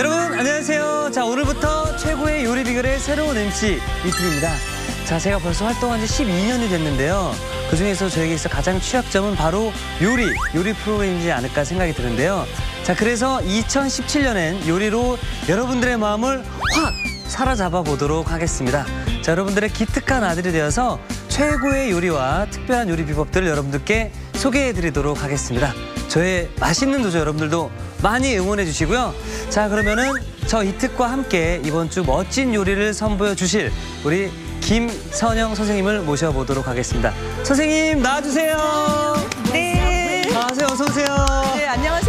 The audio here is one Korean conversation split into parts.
여러분 안녕하세요. 자 오늘부터 최고의 요리 비결의 새로운 MC 이틀입니다. 자 제가 벌써 활동한 지 12년이 됐는데요. 그 중에서 저에게 있어 가장 취약점은 바로 요리, 요리 프로그램이지 않을까 생각이 드는데요. 자 그래서 2017년엔 요리로 여러분들의 마음을 확 사로잡아 보도록 하겠습니다. 자 여러분들의 기특한 아들이 되어서 최고의 요리와 특별한 요리 비법들을 여러분들께 소개해 드리도록 하겠습니다. 저의 맛있는 도전 여러분들도 많이 응원해 주시고요. 자, 그러면은 저 이특과 함께 이번 주 멋진 요리를 선보여 주실 우리 김선영 선생님을 모셔보도록 하겠습니다. 선생님 나와주세요. 네. 나와세요. 어서 오세요. 네, 안녕하세요.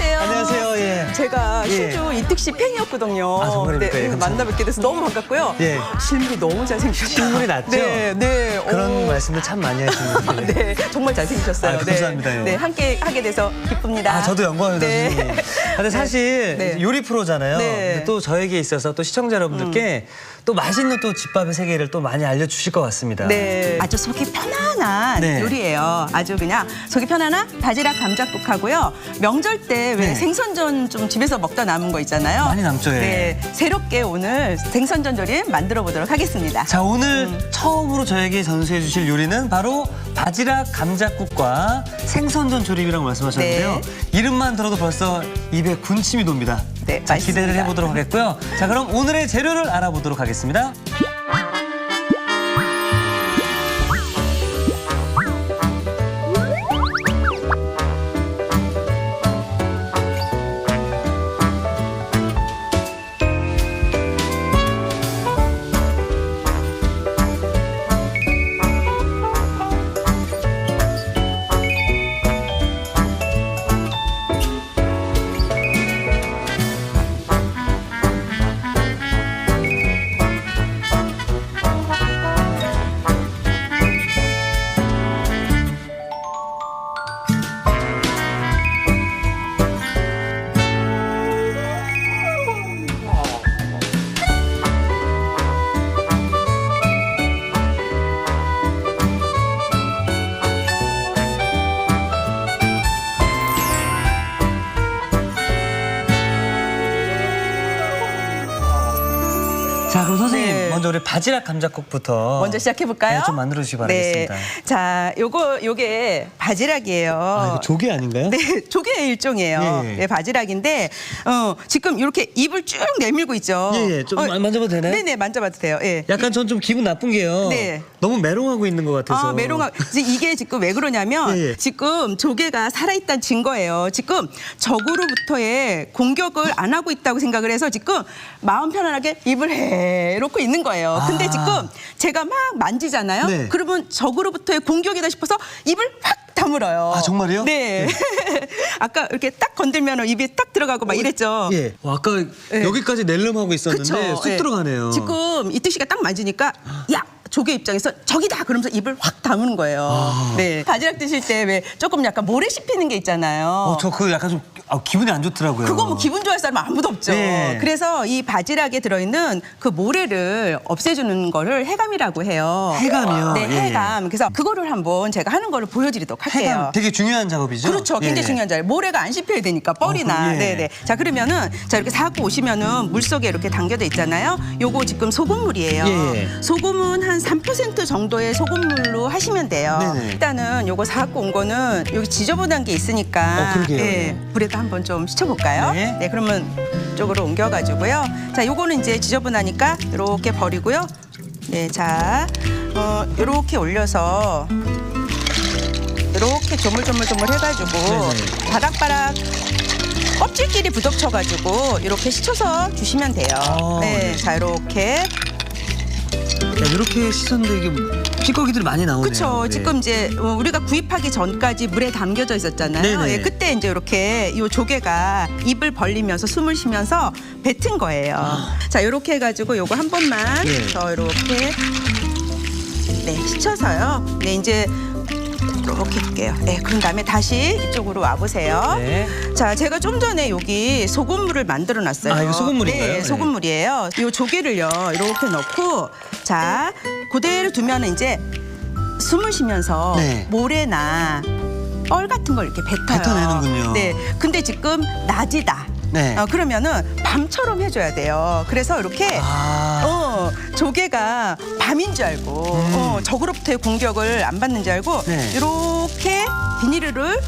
제가 예. 신주 이특 씨 팬이었거든요. 아? 예, 네, 감사합니다. 만나 뵙게 돼서 너무 반갑고요. 예. 실물이 너무 잘생기셨어요. 실물이 낫죠? 네, 네. 그런 오. 말씀을 참 많이 하시는데. 네, 정말 잘생기셨어요. 아, 감사합니다. 네, 네, 함께 하게 돼서 기쁩니다. 아, 저도 영광입니다, 네. 선생님. 근데 사실 네. 요리 프로잖아요. 네. 근데 또 저에게 있어서 또 시청자 여러분들께 또 맛있는 또 집밥의 세계를 또 많이 알려주실 것 같습니다. 네. 아주 속이 편안한 네. 요리예요. 아주 그냥 속이 편안한 바지락 감자국하고요. 명절 때 왜 네. 생선전 좀 집에서 먹다 남은 거 있잖아요. 많이 남죠, 예. 네. 새롭게 오늘 생선전 조림 만들어 보도록 하겠습니다. 자 오늘 음. 처음으로 저에게 전수해 주실 요리는 바로 바지락 감자국과 생선전 조림이라고 말씀하셨는데요. 이름만 들어도 벌써 입에 군침이 돕니다. 네, 자, 맛있습니다. 기대를 해보도록 하겠고요. 자 그럼 오늘의 재료를 알아보도록 하겠습니다. 자 바지락 감자국부터 먼저 시작해 볼까요? 네, 좀 만들어 주시기 바라겠습니다. 자, 요거 요게 바지락이에요. 아 이거 조개 아닌가요? 네, 조개의 일종이에요. 예. 네, 바지락인데 어, 지금 이렇게 입을 쭉 내밀고 있죠. 예, 예. 좀 마- 만져봐도 되나요? 네 네, 만져봐도 돼요. 예. 약간 전 좀 기분 나쁜 게요. 네. 너무 메롱하고 있는 것 같아서. 아, 메롱아. 이게 지금 왜 그러냐면 예, 예. 지금 조개가 살아있다는 증거예요. 지금 적으로부터의 공격을 안 하고 있다고 생각을 해서 지금 마음 편안하게 입을 해 놓고 있는 거예요. 근데 아. 지금 제가 막 만지잖아요. 네. 그러면 적으로부터의 공격이다 싶어서 입을 확 다물어요. 아, 정말요? 네. 아까 이렇게 딱 건들면 입에 딱 들어가고 막 이랬죠. 예. 와, 아까 예. 여기까지 내려하고 있었는데 그쵸? 쑥 예. 들어가네요. 지금 이특 씨가 딱 만지니까 야 조개 입장에서 저기다 그러면서 입을 확 다무는 거예요. 아. 네. 바지락 드실 때 왜 조금 약간 모래 씹히는 게 있잖아요. 어, 저그 약간 좀 아, 기분이 안 좋더라고요. 그거 뭐 기분 좋아할 사람 아무도 없죠. 네. 그래서 이 바지락에 들어있는 그 모래를 없애주는 거를 해감이라고 해요. 해감이요? 네, 예, 예. 해감. 그래서 그거를 한번 제가 하는 거를 보여드리도록 할게요. 해감 되게 중요한 작업이죠. 그렇죠. 굉장히 예. 중요한 자리. 모래가 안 씹혀야 되니까 뻘이나. 어, 그, 예. 네네. 자 그러면은 자 이렇게 사고 오시면은 물 속에 이렇게 담겨져 있잖아요. 요거 지금 소금물이에요. 예. 소금은 한3% 정도의 소금물로 하시면 돼요. 네네. 일단은 요거 사고 온 거는 여기 지저분한 게 있으니까 어, 그러게요. 예, 물에다 한번 좀 씻어볼까요? 네. 그러면 쪽으로 옮겨가지고요. 자 요거는 이제 지저분하니까 이렇게 버리고요. 네, 자 어, 이렇게 올려서 이렇게 조물조물조물 해가지고 네네. 바닥바닥 껍질끼리 부딪혀가지고 이렇게 씻어서 주시면 돼요. 아, 네, 네. 자 이렇게 야, 이렇게 씻었는데 이게 찌꺼기들이 많이 나오네요. 그렇죠. 예. 지금 이제 어, 우리가 구입하기 전까지 물에 담겨져 있었잖아요. 네네. 예, 그때 이제 이렇게 이 조개가 입을 벌리면서 숨을 쉬면서 뱉은 거예요. 자 이렇게 해가지고 요거 한 번만 아. 예. 더 이렇게 네 씻어서요. 네 이제 이렇게 할게요. 네 그런 다음에 다시 이쪽으로 와 보세요. 네. 자, 제가 좀 전에 여기 소금물을 만들어 놨어요. 아, 이거 소금물인가요? 네, 네. 소금물이에요. 이 조개를요, 이렇게 넣고, 자, 그대로 두면 이제 숨을 쉬면서 네. 모래나 뻘 같은 걸 이렇게 뱉어요. 뱉어내는군요. 네. 근데 지금 낮이다. 네. 어, 그러면은 밤처럼 해줘야 돼요. 그래서 이렇게 아. 어, 조개가 밤인 줄 알고 어, 적으로부터의 공격을 안 받는 줄 알고 음. 네. 이렇게 비닐을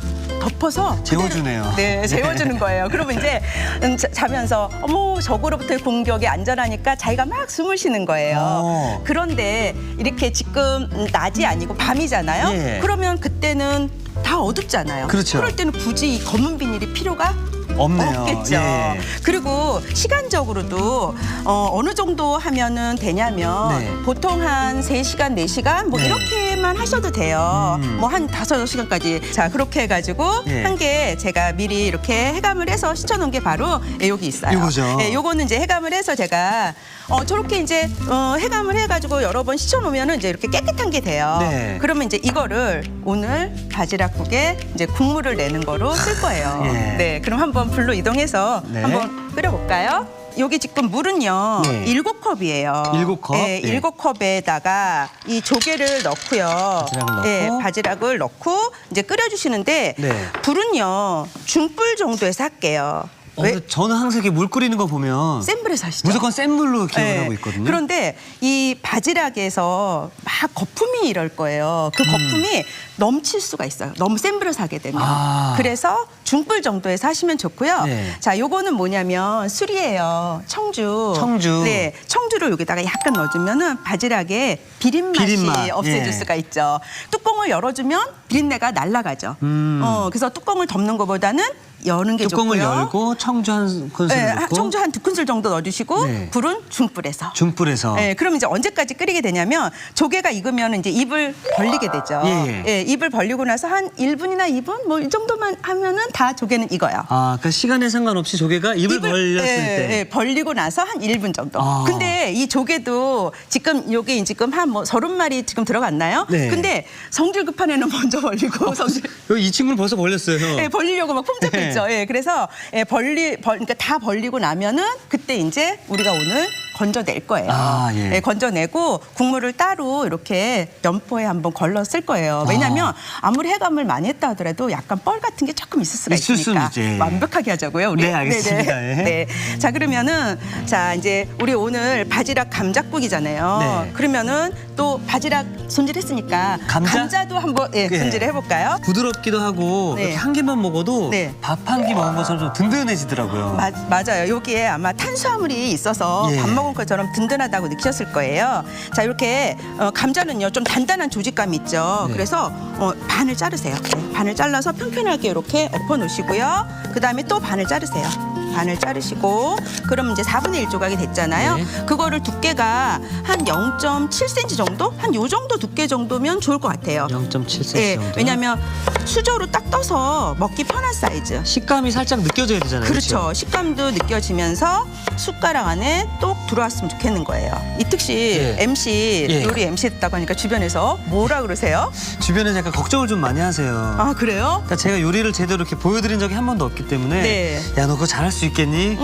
덮어서 재워주네요. 그대로- 네, 재워주는 거예요. 그러면 이제 음, 자- 자면서 어머 적으로부터의 공격이 안전하니까 자기가 막 숨을 쉬는 거예요. 어. 그런데 이렇게 지금 음, 낮이 아니고 밤이잖아요. 예. 그러면 그때는 다 어둡잖아요. 그렇죠. 럴 때는 굳이 이 검은 비닐이 필요가 없네요. 없겠죠. 예. 그리고 시간적으로도 어, 어느 정도 하면은 되냐면 네. 보통 한 세시간네시간뭐 네. 이렇게 만 하셔도 돼요. 음. 뭐한 다섯 시간까지 자, 그렇게 해가지고 예. 한게 제가 미리 이렇게 해감을 해서 시켜놓은 게 바로 예, 여기 있어요. 이거죠. 예, 요거는 이제 해감을 해서 제가 어, 저렇게 이제 어, 해감을 해가지고 여러 번 시켜놓으면은 이제 이렇게 깨끗한 게 돼요. 네. 그러면 이제 이거를 오늘 바지락국에 이제 국물을 내는 거로 쓸 거예요. 예. 네, 그럼 한번 불로 이동해서 네. 한번 끓여볼까요? 여기 지금 물은요 네. 일곱 컵이에요. 일곱 컵? 네, 예. 일곱 컵에다가 이 조개를 넣고요. 바지락을 넣고. 네, 바지락을 넣고 이제 끓여주시는데 네. 불은요 중불 정도에서 할게요. 어, 왜? 근데 저는 항상 이렇게 물 끓이는 거 보면 센 불에서 하시죠. 무조건 센 물로 기억을 네. 하고 있거든요. 그런데 이 바지락에서 막 거품이 이럴 거예요. 그 거품이 넘칠 수가 있어요. 너무 센 불에서 하게 되면. 아. 그래서 중불 정도에서 하시면 좋고요. 네. 자, 요거는 뭐냐면 술이에요. 청주. 청주. 네. 청주를 여기다가 약간 넣어주면은 바지락의 비린 맛이 비린맛. 없애줄 예. 수가 있죠. 뚜껑을 열어주면 비린내가 날라가죠. 음. 어, 그래서 뚜껑을 덮는 것보다는 여는 게 뚜껑을 좋고요. 열고 청주 한 큰술 네, 넣고 청주 한 두 큰술 정도 넣어주시고 네. 불은 중불에서. 중불에서 네, 그럼 이제 언제까지 끓이게 되냐면 조개가 익으면 이제 입을 벌리게 되죠. 예, 예. 입을 벌리고 나서 한 1분이나 2분 뭐 이 정도만 하면은 다 조개는 익어요. 아, 그 시간에 상관없이 조개가 입을, 벌렸을 예, 때 예, 벌리고 나서 한 1분 정도. 아. 근데 이 조개도 지금 여기 지금 한뭐 서른 마리 지금 들어갔나요? 네. 근데 성질 급한 애는 먼저 벌리고 성질 여기 이 친구는 벌써 벌렸어요. 예, 벌리려고 막 폼잡 했죠. 예, 그래서 예, 벌리 벌 그러니까 다 벌리고 나면은 그때 이제 우리가 오늘 건져낼 거예요. 아, 예. 건져내고 국물을 따로 이렇게 연포에 한번 걸러 쓸 거예요. 왜냐하면 아 무리 해감을 많이 했다 하더라도 약간 뻘 같은 게 조금 있을 수가 있을 있으니까 수는. 완벽하게 하자고요. 우리. 네, 알겠습니다. 네네. 예. 네. 자 그러면은 자 이제 우리 오늘 바지락 감자국이잖아요. 네. 그러면은 또 바지락 손질했으니까 감자? 도 한번 예, 예. 손질해 볼까요? 부드럽기도 하고 네. 한 개만 먹어도 네. 밥한 끼 먹은 것처럼 좀 든든해지더라고요. 마- 맞아요. 여기에 아마 탄수화물이 있어서 예. 밥 먹은 것처럼 든든하다고 느끼셨을 거예요. 자, 이렇게 어, 감자는요 좀 단단한 조직감이 있죠. 네. 그래서 어, 반을 자르세요. 네, 반을 잘라서 평평하게 이렇게 엎어 놓으시고요. 그 다음에 또 반을 자르세요. 반을 자르시고 그럼 이제 4분의 1 조각이 됐잖아요. 네. 그거를 두께가 한 0.7cm 정도? 한 요 정도 두께 정도면 좋을 것 같아요. 0.7cm 예, 정도. 왜냐하면 수저로 딱 떠서 먹기 편한 사이즈. 식감이 살짝 느껴져야 되잖아요. 그렇죠. 식감도 느껴지면서 숟가락 안에 똑 들어왔으면 좋겠는 거예요. 이특 씨 예. MC 예. 요리 MC 했다고 하니까 주변에서 뭐라 그러세요? 주변에서 약간 걱정을 좀 많이 하세요. 아 그래요? 그러니까 제가 요리를 제대로 이렇게 보여드린 적이 한 번도 없기 때문에 네. 야 너 그거 잘할 수 있겠니?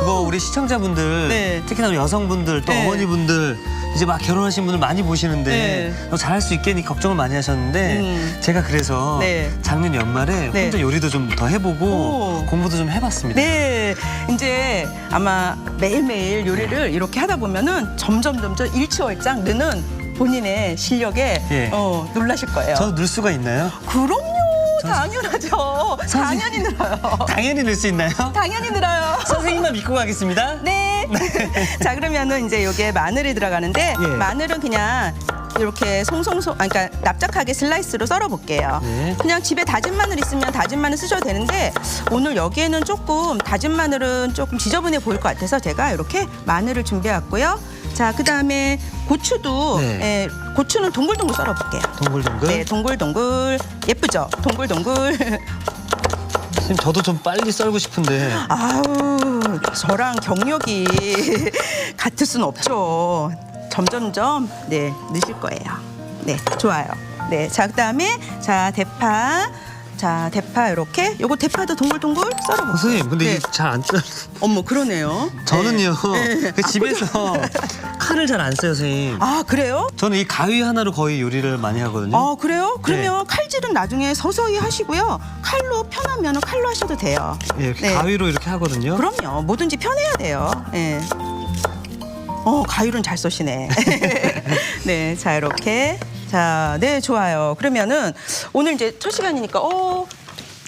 그거 우리 시청자분들 네. 특히나 우리 여성분들 또 네. 어머니분들 이제 막 결혼하신 분들 많이 보시는데 네. 너 잘할 수 있겠니 걱정을 많이 하셨는데 음. 제가 그래서 네. 작년 연말에 네. 혼자 요리도 좀 더 해보고 오. 공부도 좀 해봤습니다. 네, 이제 아마 매일매일 요리를 이렇게 하다 보면은 점점 점점 일치월장 느는 본인의 실력에 예. 어, 놀라실 거예요. 저도 늘 수가 있나요? 그럼요, 당연하죠. 선생님. 당연히 늘어요. 당연히 늘 수 있나요? 당연히 늘어요. 선생님만 믿고 가겠습니다. 네. 자 그러면은 이제 여기에 마늘이 들어가는데 예. 마늘은 그냥 이렇게 송송송, 아, 그러니까 납작하게 슬라이스로 썰어 볼게요. 네. 그냥 집에 다진 마늘 있으면 다진 마늘 쓰셔도 되는데 오늘 여기에는 조금 다진 마늘은 조금 지저분해 보일 것 같아서 제가 이렇게 마늘을 준비해 왔고요. 자 그 다음에 고추도 네. 예, 고추는 동글동글 썰어 볼게요. 동글동글. 네, 동글동글 예쁘죠? 동글동글. 선생님 저도 좀 빨리 썰고 싶은데 아우 저랑 경력이 같을 순 없죠. 점점점 네 넣으실 거예요. 네 좋아요. 네 자 그다음에 자 대파 자, 대파 이렇게. 요거 대파도 동글동글 썰어볼게요. 선생님, 근데 네. 이게 잘안 쪄. 어머, 그러네요. 저는요, 네. 그 집에서 칼을 잘 안 써요, 선생님. 아, 그래요? 저는 이 가위 하나로 거의 요리를 많이 하거든요. 아, 그래요? 그러면 네. 칼질은 나중에 서서히 하시고요. 칼로 편하면 칼로 하셔도 돼요. 예, 이렇게 네. 가위로 이렇게 하거든요. 그럼요. 뭐든지 편해야 돼요. 예. 어, 가위는 잘 쏘시네. 네, 자, 이렇게. 자, 네, 좋아요. 그러면은 오늘 이제 첫 시간이니까, 어,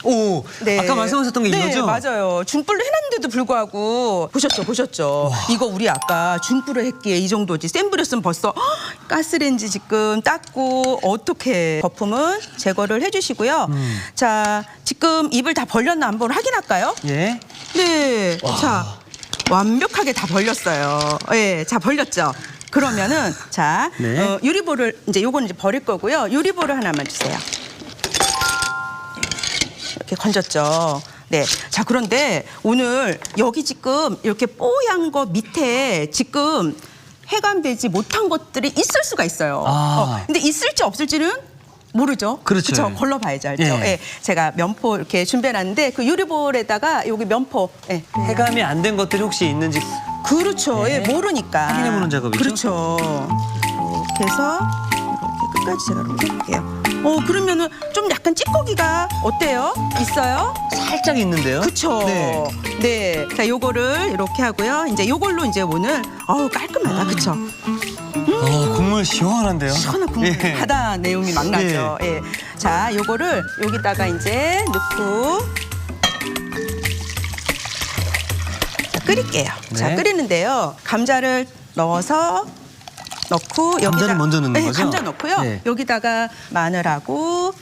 오, 아까 말씀하셨던 게 네, 이거죠? 맞아요. 중불로 해놨는데도 불구하고 보셨죠, 보셨죠. 이거 우리 아까 중불을 했기에 이 정도지. 센 불이었으면 벌써 헉, 가스레인지 지금 닦고 어떻게 거품은 제거를 해주시고요. 음. 자, 지금 입을 다 벌렸나 한번 확인할까요? 예. 네. 자, 완벽하게 다 벌렸어요. 예, 자 벌렸죠. 그러면은 자 네. 어, 유리볼을 이제 요거는 이제 버릴 거고요. 유리볼을 하나만 주세요. 이렇게 건졌죠. 네. 자, 그런데 오늘 여기 지금 이렇게 뽀얀 거 밑에 지금 해감되지 못한 것들이 있을 수가 있어요. 아. 어, 근데 있을지 없을지는 모르죠. 그렇죠. 그쵸? 걸러봐야지 알죠. 예. 예. 제가 면포 이렇게 준비해놨는데 그 유리볼에다가 여기 면포. 예. 해감이 안 된 것들이 혹시 있는지 그렇죠. 네. 예, 모르니까. 확인해보는 작업이죠? 그렇죠. 이렇게 해서 이렇게 끝까지 제가 이렇게 해볼게요. 어, 그러면은 좀 약간 찌꺼기가 어때요? 있어요? 살짝 있는데요. 그쵸. 네. 네. 자, 요거를 이렇게 하고요. 이제 요걸로 이제 오늘, 어우, 깔끔하다. 그쵸. 어, 국물 시원한데요. 시원한 국물. 예. 바다 내용이 막 나죠. 예. 자, 요거를 여기다가 이제 넣고 끓일게요. 자, 네. 끓이는데요. 감자를 넣어서 넣고 감자를 여기다 먼저 넣는 네, 거죠? 감자 넣고요. 네. 여기다가 마늘하고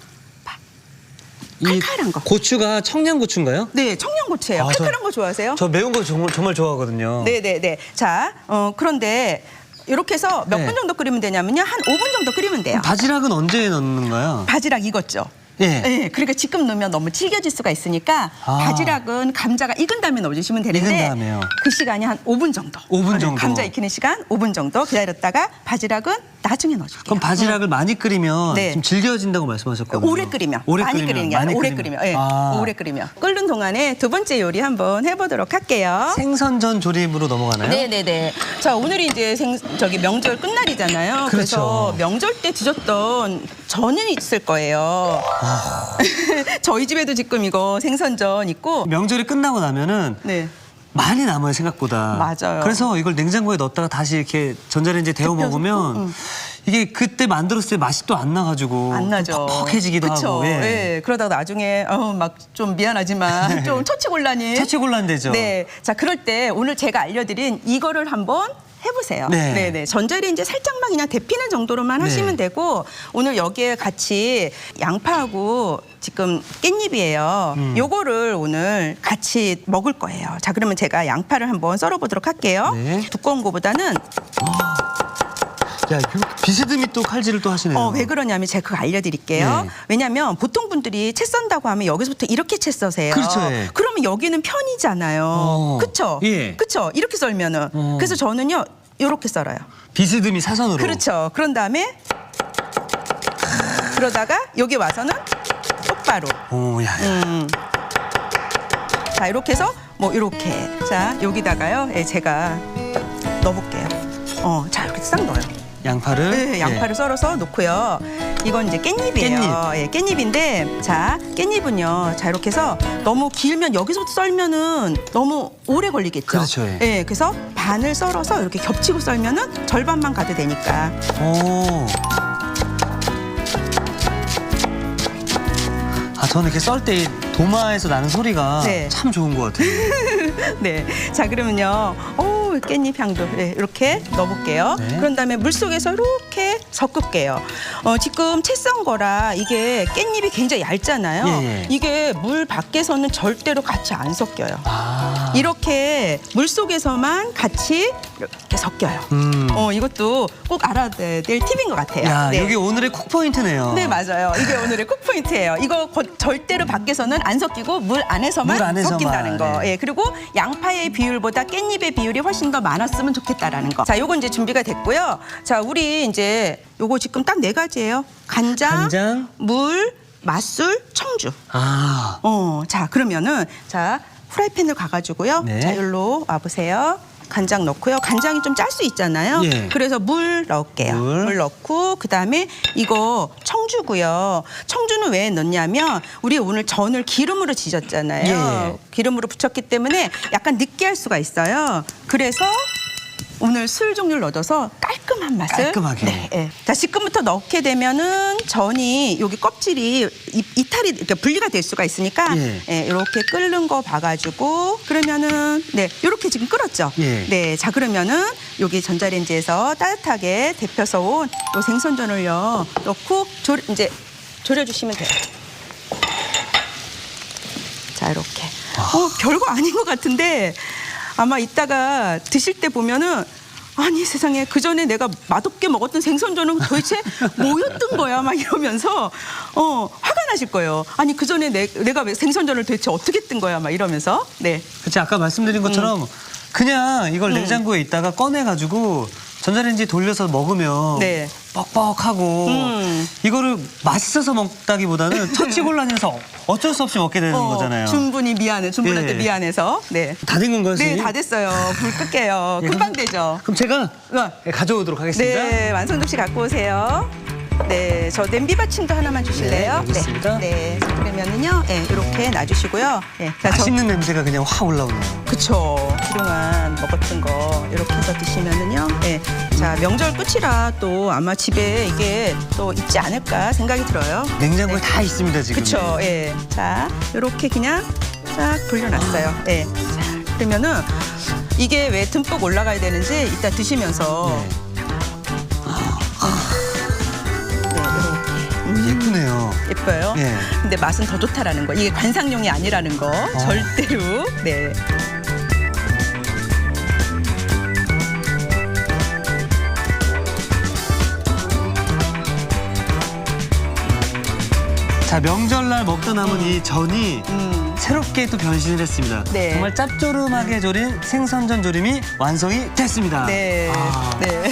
이 칼칼한 거. 고추가 청양고추인가요? 네, 청양고추예요. 아, 저- 칼칼한 거 좋아하세요? 저 매운 거 정말, 정말 좋아하거든요. 네, 네, 네. 자, 어, 그런데 이렇게 해서 몇분 네. 정도 끓이면 되냐면요. 한 5분 정도 끓이면 돼요. 바지락은 언제 넣는가요? 바지락 익었죠. 예. 네, 그러니까 지금 넣으면 너무 질겨질 수가 있으니까 아. 바지락은 감자가 익은 다음에 넣어주시면 되는데 익은 다음에요. 그 시간이 한 5분 정도. 5분 네, 정도. 감자 익히는 시간 5분 정도 기다렸다가 바지락은 나중에 넣어줄게요. 그럼 바지락을 많이 끓이면 네. 좀 질겨진다고 말씀하셨거든요. 오래 끓이면 오래 많이 끓이는 게 아니라 오래 끓이면. 예, 아. 오래 끓이면 끓는 동안에 두 번째 요리 한번 해보도록 할게요. 생선전 조림으로 넘어가나요? 네네네. 자 오늘이 이제 생, 저기 명절 끝날이잖아요. 그렇죠. 래서 명절 때 드셨던 전은 있을 거예요. 아. 저희 집에도 지금 이거 생선전 있고. 명절이 끝나고 나면은 네. 많이 남아요 생각보다. 맞아요. 그래서 이걸 냉장고에 넣었다가 다시 이렇게 전자레인지에 데워 먹으면 응. 이게 그때 만들었을 때 맛이 또 안 나가지고 안 나죠. 퍽퍽해지기도 그쵸? 하고. 예. 예. 그러다가 나중에 어, 막좀 미안하지만 좀 처치곤란이. 처치곤란 되죠. 네. 자 그럴 때 오늘 제가 알려드린 이거를 한번 해보세요. 네. 네네. 전자레인지 살짝만 그냥 데피는 정도로만 네. 하시면 되고 오늘 여기에 같이 양파하고 지금 깻잎이에요. 음. 요거를 오늘 같이 먹을 거예요. 자 그러면 제가 양파를 한번 썰어보도록 할게요. 네. 두꺼운 거보다는 야, 그 비스듬히 또 칼질을 또 하시네요. 어, 왜 그러냐면 제가 그거 알려드릴게요. 네. 왜냐면 보통 분들이 채 썬다고 하면 여기서부터 이렇게 채 써세요. 그렇죠, 예. 그러면 여기는 편이잖아요. 어, 그쵸? 예. 그쵸? 이렇게 썰면은. 어. 그래서 저는요, 이렇게 썰어요. 비스듬히 사선으로. 그렇죠. 그런 다음에 그러다가 여기 와서는 똑바로. 오, 야, 야. 음. 자, 이렇게 해서 뭐 이렇게. 자, 여기다가요. 예, 제가 넣어볼게요. 어, 자, 이렇게 싹 넣어요. 양파를. 네, 양파를 예. 썰어서 놓고요. 이건 이제 깻잎이에요. 깻잎. 예, 깻잎인데 자 깻잎은요. 자 이렇게 해서 너무 길면 여기서부터 썰면은 너무 오래 걸리겠죠. 그렇죠, 예. 그래서 반을 썰어서 이렇게 겹치고 썰면은 절반만 가도 되니까. 오. 아, 저는 이렇게 썰 때 도마에서 나는 소리가 네. 참 좋은 것 같아요. 네. 자 그러면요. 오 깻잎 향도 네, 이렇게 넣어볼게요. 네. 그런 다음에 물 속에서 이렇게 섞을게요. 어, 지금 채 썬 거라 이게 깻잎이 굉장히 얇잖아요. 예, 예. 이게 물 밖에서는 절대로 같이 안 섞여요. 아. 이렇게 물 속에서만 같이 이렇게 섞여요. 음. 어 이것도 꼭 알아야 될 팁인 것 같아요. 야, 네. 여기 오늘의 콕 포인트네요. 네 맞아요. 이게 오늘의 콕 포인트예요. 이거 거- 절대로 밖에서는 안 섞이고 물 안에서만, 물 안에서만, 섞인다는 거. 네. 예 그리고 양파의 비율보다 깻잎의 비율이 훨씬 더 많았으면 좋겠다라는 거. 자, 요거 이제 준비가 됐고요. 자, 우리 이제 요거 지금 딱 네 가지예요. 간장, 간장, 물, 맛술, 청주. 아, 어, 자 그러면은 자 프라이팬을 가가지고요. 네. 자 여기로 와보세요. 간장 넣고요. 간장이 좀 짤 수 있잖아요. 예. 그래서 물 넣을게요. 물. 물. 넣고 그 다음에 이거 청주고요. 청주는 왜 넣냐면 우리 오늘 전을 기름으로 지졌잖아요. 예. 기름으로 부쳤기 때문에 약간 느끼할 수가 있어요. 그래서 오늘 술 종류를 넣어서 깔끔한 맛을 깔끔하게. 네, 예. 자 지금부터 넣게 되면은 전이 여기 껍질이 이, 이탈이 이렇게 분리가 될 수가 있으니까 예. 예, 이렇게 끓는 거 봐가지고 그러면은 네 이렇게 지금 끓었죠. 예. 네, 자 그러면은 여기 전자레인지에서 따뜻하게 데펴서 온 요 생선전을요 넣고 조, 이제 졸여주시면 돼요. 자 이렇게. 어 별거 아닌 것 같은데 아마 이따가 드실 때 보면은. 아니 세상에 그 전에 내가 맛없게 먹었던 생선전은 도대체 뭐였던 거야 막 이러면서 어 화가 나실 거예요. 아니 그 전에 내, 내가 왜 생선전을 도대체 어떻게 뜬 거야 막 이러면서 네 그치 아까 말씀드린 것처럼 음. 그냥 이걸 냉장고에 있다가 꺼내 가지고 전자레인지 돌려서 먹으면 네. 뻑뻑하고 음. 이거를 맛있어서 먹다기보다는 처치곤란해서 어쩔 수 없이 먹게 되는 어, 거잖아요. 충분히 미안해 준분한테 예. 미안해서 네. 다 된 건가요, 네, 선생님? 다 됐어요. 불 끌게요. 예, 금방 그럼- 되죠. 그럼 제가 네. 가져오도록 하겠습니다. 네, 완성접시 갖고 오세요. 네, 저 냄비 받침도 하나만 주실래요? 네, 알겠습니다. 네, 네, 그러면은요, 네, 이렇게 놔주시고요. 네, 자, 저- 맛있는 냄새가 그냥 확 올라오네요. 그쵸. 그동안 먹었던 거 이렇게 해서 드시면은요. 네. 자, 명절 끝이라 또 아마 집에 이게 또 있지 않을까 생각이 들어요. 냉장고에 네. 다 있습니다 지금. 그쵸. 예. 자, 이렇게 그냥 쫙 돌려놨어요. 예. 자, 그러면은 이게 왜 듬뿍 올라가야 되는지 이따 드시면서 네. 네, 예뻐요. 예. 근데 맛은 더 좋다라는 거. 이게 관상용이 아니라는 거. 절대로. 네. 자 명절날 먹다 남은 이 전이 음. 새롭게 또 변신을 했습니다. 네. 정말 짭조름하게 조린 생선전 조림이 완성이 됐습니다. 네. 아. 네.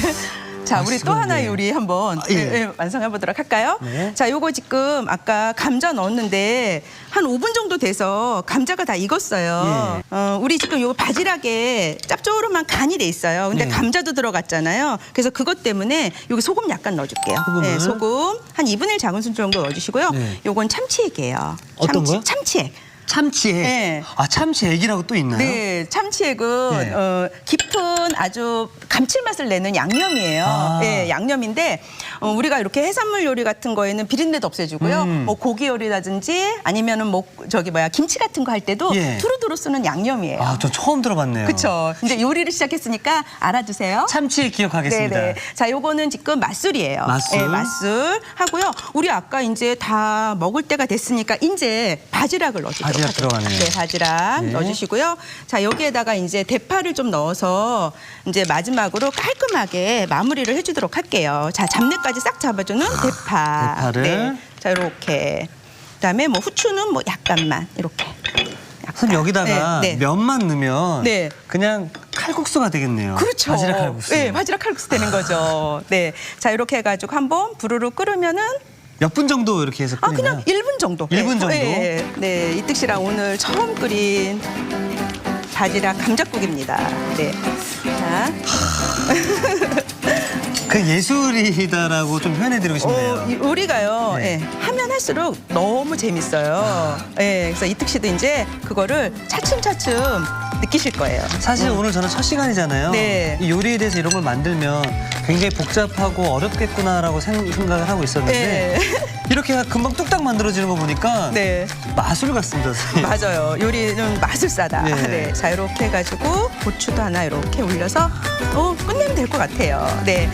자, 우리 또. 하나 요리 한번 아, 예. 예, 예, 완성해 보도록 할까요? 네. 자, 요거 지금 아까 감자 넣었는데 한 5분 정도 돼서 감자가 다 익었어요. 예. 어, 우리 지금 요거 바지락에 짭조름한 간이 돼 있어요. 근데 네. 감자도 들어갔잖아요. 그래서 그것 때문에 여기 소금 약간 넣어줄게요. 소금을? 네, 소금 한 2분의 1 작은 술 정도 넣어주시고요. 네. 요건 참치액이에요. 어떤 참치, 거요? 참치액. 참치액. 네. 아 참치액이라고 또 있나요? 네, 참치액은 네. 어, 깊은 아주 감칠맛을 내는 양념이에요. 아. 네, 양념인데 어, 우리가 이렇게 해산물 요리 같은 거에는 비린내도 없애주고요. 음. 뭐 고기 요리라든지 아니면은 뭐 저기 뭐야 김치 같은 거 할 때도 예. 두루두루 쓰는 양념이에요. 아, 저 처음 들어봤네요. 그렇죠. 이제 요리를 시작했으니까 알아두세요. 참치액 기억하겠습니다. 네네. 자, 요거는 지금 맛술이에요. 맛술. 네, 맛술 하고요. 우리 아까 이제 다 먹을 때가 됐으니까 이제 바지락을 넣어주도록 바지락 하죠. 들어가네요. 네, 바지락 네. 넣어주시고요. 자, 여기에다가 이제 대파를 좀 넣어서 이제 마지막으로 깔끔하게 마무리를 해주도록 할게요. 자, 잡내 까지 싹 잡아주는 대파. 아, 대파를. 네. 자, 이렇게. 그다음에 뭐 후추는 뭐 약간만 이렇게. 약간. 여기다가 네, 네. 면만 넣으면 네. 그냥 칼국수가 되겠네요. 그렇죠. 바지락 칼국수. 네, 바지락 칼국수 되는 거죠. 네. 자, 이렇게 해가지고 한번 부르르 끓으면은 몇 분 정도 이렇게 해서 아, 끓이나요? 그냥 1분 정도. 1분 정도? 네, 네. 이특 씨랑 오늘 처음 끓인 바지락 감자국입니다. 네. 자, 그 예술이다라고 좀 표현해드리고 싶네요. 어, 이 요리가요. 네. 예, 하면 할수록 너무 재밌어요. 예, 그래서 이특 씨도 이제 그거를 차츰차츰 느끼실 거예요. 사실 음. 오늘 저는 첫 시간이잖아요. 네. 이 요리에 대해서 이런 걸 만들면 굉장히 복잡하고 어렵겠구나라고 생- 생각을 하고 있었는데 네. 이렇게 금방 뚝딱 만들어지는 거 보니까 네. 마술 같습니다. 선생님. 맞아요. 요리는 마술사다. 네. 네. 자, 이렇게 해가지고 고추도 하나 이렇게 올려서 어, 끝내면 될 것 같아요. 네.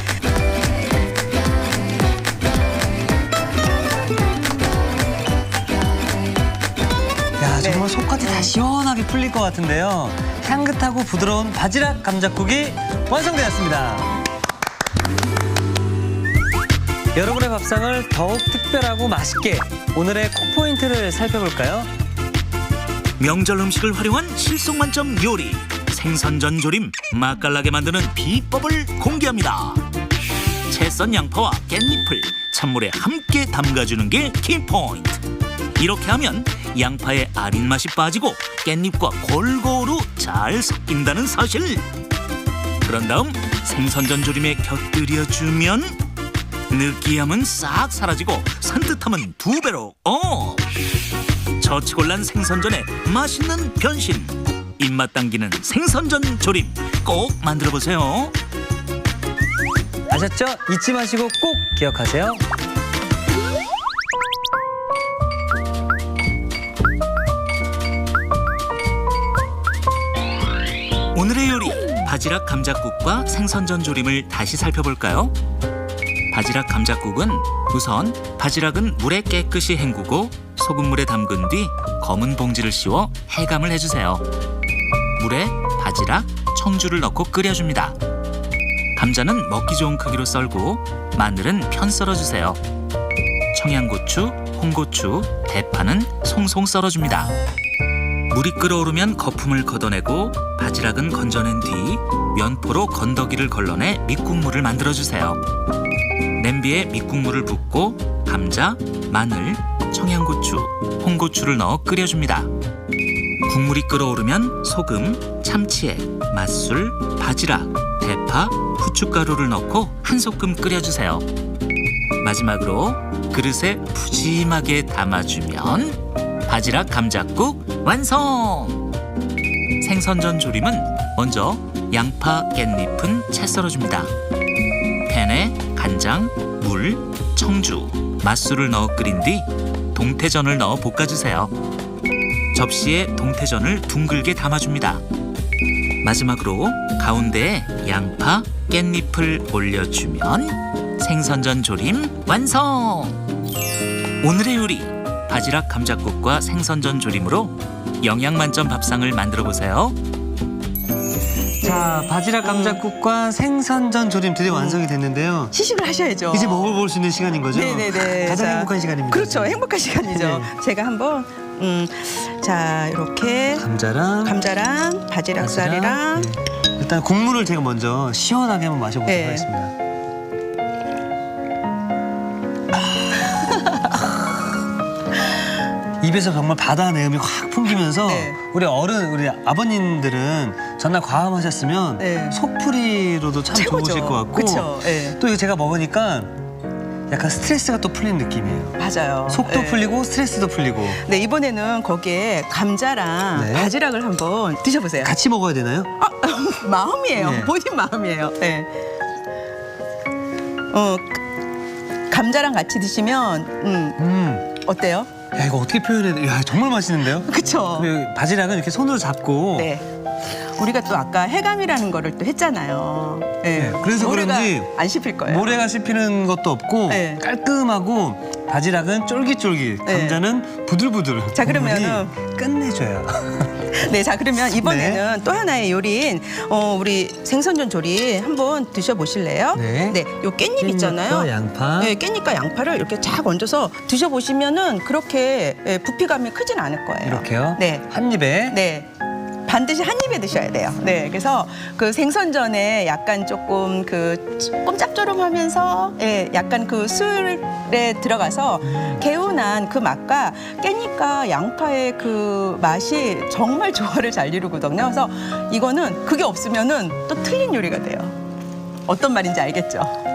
속까지 다 시원하게 풀릴 것 같은데요. 향긋하고 부드러운 바지락 감자국이 완성되었습니다. 여러분의 밥상을 더욱 특별하고 맛있게 오늘의 콕 포인트를 살펴볼까요? 명절 음식을 활용한 실속 만점 요리 생선 전 조림 맛깔나게 만드는 비법을 공개합니다 채썬 양파와 깻잎을 해산물에 함께 담가주는 게 키포인트. 이렇게 하면 양파의 아린 맛이 빠지고 깻잎과 골고루 잘 섞인다는 사실. 그런 다음 생선 전 조림에 곁들여 주면 느끼함은 싹 사라지고 산뜻함은 두 배로 어 저치골란 생선전의 맛있는 변신 입맛 당기는 생선전 조림 꼭 만들어 보세요. 아셨죠? 잊지 마시고 꼭 기억하세요. 오늘의 요리 바지락 감자국과 생선전 조림을 다시 살펴볼까요? 바지락 감자국은 우선 바지락은 물에 깨끗이 헹구고 소금물에 담근 뒤 검은 봉지를 씌워 해감을 해주세요. 물에 바지락, 청주를 넣고 끓여줍니다. 감자는 먹기 좋은 크기로 썰고 마늘은 편 썰어주세요. 청양고추, 홍고추, 대파는 송송 썰어줍니다. 물이 끓어오르면 거품을 걷어내고 바지락은 건져낸 뒤 면포로 건더기를 걸러내 밑국물을 만들어주세요. 냄비에 밑국물을 붓고 감자, 마늘, 청양고추, 홍고추를 넣어 끓여줍니다. 국물이 끓어오르면 소금, 참치액, 맛술, 바지락, 대파, 후춧가루를 넣고 한 소끔 끓여주세요. 마지막으로 그릇에 푸짐하게 담아주면 바지락 감자국 완성! 생선전 조림은 먼저 양파, 깻잎은 채 썰어줍니다. 팬에 간장, 물, 청주, 맛술을 넣어 끓인 뒤 동태전을 넣어 볶아주세요. 접시에 동태전을 둥글게 담아줍니다. 마지막으로 가운데에 양파, 깻잎을 올려주면 생선전 조림 완성! 오늘의 요리 바지락 감자국과 생선전 조림으로 영양 만점 밥상을 만들어 보세요. 자, 바지락 감자국과 생선전 조림 드디어 완성이 됐는데요. 시식을 하셔야죠. 이제 먹어볼 수 있는 시간인 거죠? 네네네. 가장 자, 행복한 시간입니다. 그렇죠. 행복한 시간이죠. 네. 제가 한번 음, 자 이렇게 감자랑 감자랑 바지락살이랑 네. 일단 국물을 제가 먼저 시원하게 한번 마셔보도록 네. 하겠습니다. 입에서 정말 바다 내음이 확 풍기면서 네. 우리 어른 우리 아버님들은 전날 과음하셨으면 네. 속풀이로도 참 최고죠. 좋으실 것 같고 그쵸. 네. 또 이거 제가 먹으니까 약간 스트레스가 또 풀린 느낌이에요. 맞아요. 속도 네. 풀리고 스트레스도 풀리고 네 이번에는 거기에 감자랑 네. 바지락을 한번 드셔보세요. 같이 먹어야 되나요? 아, 마음이에요. 네. 본인 마음이에요. 네. 어 감자랑 같이 드시면 음 음, 어때요? 야 이거 어떻게 표현해야 돼? 야 정말 맛있는데요? 그쵸? 그리고 바지락은 이렇게 손으로 잡고 네. 우리가 또 아까 해감이라는 거를 또 했잖아요. 네. 네, 그래서 모래가 그런지 안 씹힐 거예요. 모래가 씹히는 것도 없고 네. 깔끔하고 바지락은 쫄깃쫄깃 네. 감자는 부들부들 자, 그러면은 국물이 끝내줘요 네, 자 그러면 이번에는 네. 또 하나의 요리인 어, 우리 생선전 조림 한번 드셔보실래요? 네. 요 깻잎 있잖아요. 깻잎과 양파. 네, 깻잎과 양파를 이렇게 쫙 얹어서 드셔보시면은 그렇게 예, 부피감이 크진 않을 거예요. 이렇게요 네. 한 입에 네. 반드시 한 입에 드셔야 돼요. 네, 그래서 그 생선전에 약간 조금 그 조금 짭조름하면서 예, 약간 그 술에 들어가서 개운한 그 맛과 깻잎과 양파의 그 맛이 정말 조화를 잘 이루거든요. 그래서 이거는 그게 없으면은 또 틀린 요리가 돼요. 어떤 말인지 알겠죠?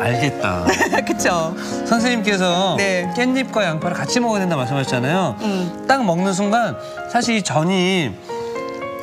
알겠다 그렇죠. 선생님께서 네. 깻잎과 양파를 같이 먹어야 된다 말씀하셨잖아요 음. 딱 먹는 순간 사실 이 전이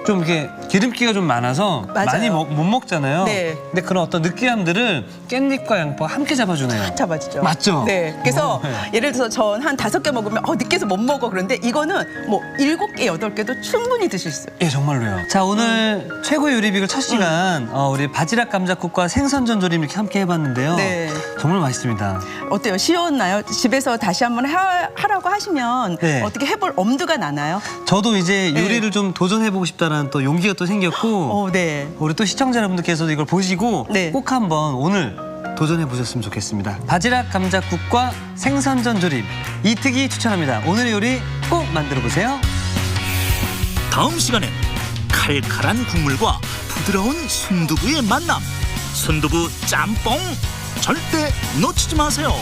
좀 이렇게 기름기가 좀 많아서 맞아요. 많이 먹- 못 먹잖아요 네. 근데 그런 어떤 느끼함들을 깻잎과 양파가 함께 잡아주네요 잡아지죠. 맞죠? 네. 그래서 어, 네. 예를 들어서 전 한 다섯 개 먹으면 어, 느끼해서 못 먹어. 그런데 이거는 뭐 일곱 개, 여덟 개도 충분히 드실 수. 예, 정말로요. 자, 오늘 최고의 요리비글 첫 시간 어, 우리 바지락 감자국과 생선전 조림 이렇게 함께 해봤는데요. 네. 정말 맛있습니다. 어때요? 쉬웠나요? 집에서 다시 한번 하, 하라고 하시면 네. 어떻게 해볼 엄두가 나나요? 저도 이제 네. 요리를 좀 도전해보고 싶다는 또 용기가 또 생겼고 어, 네. 우리 또 시청자 여러분들께서도 이걸 보시고 네. 꼭 한번 오늘 도전해 보셨으면 좋겠습니다. 바지락 감자국과 생선전 조림 이특이 추천합니다. 오늘의 요리 꼭 만들어 보세요. 다음 시간엔 칼칼한 국물과 부드러운 순두부의 만남. 순두부 짬뽕 절대 놓치지 마세요.